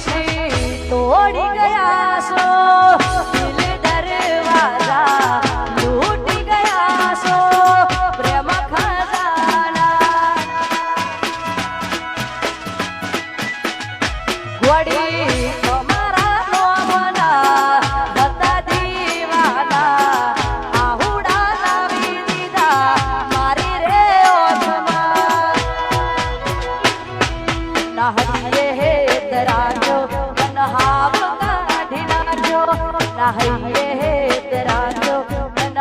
પછી તોડી ગયા છો. દરવાજા લૂટી ગયા છો. પ્રેમ ખજાના વડી ના હે તરાજો મન હાવ કાઢી નાખજો. ના હૈયે તરાજો મન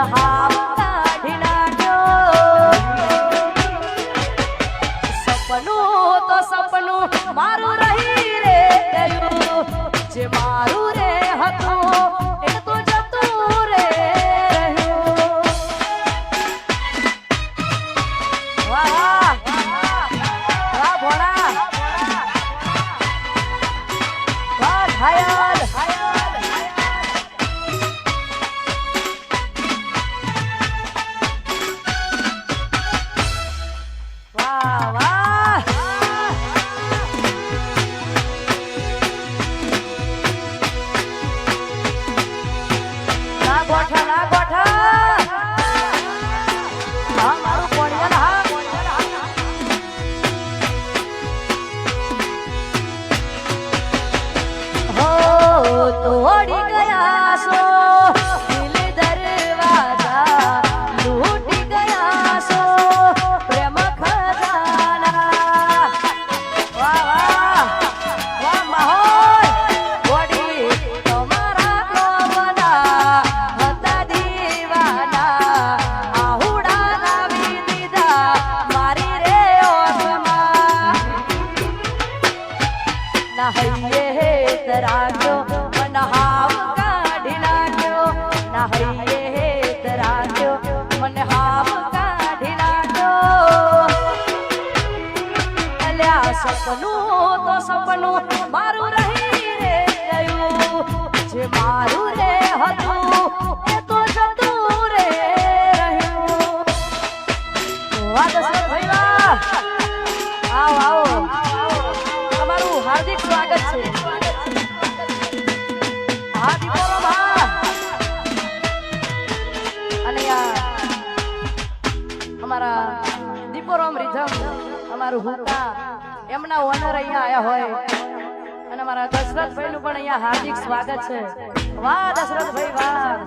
તોડી ગયા છો દિલ સપનું, તો સપનું મારું રહી રે ગયું. જે મારું રે હતું, એ તો જતું રે રહ્યું. આવો આવો. તમારું હાર્દિક સ્વાગત છે. અમારા દીપોરામ રીધમ. અમારું હુકા એમના ઓનર અહીંયા આયા હોય. અને અમારા દશરથભાઈ નું પણ અહીંયા હાર્દિક સ્વાગત છે. વાહ, દશરથભાઈ, વાહ.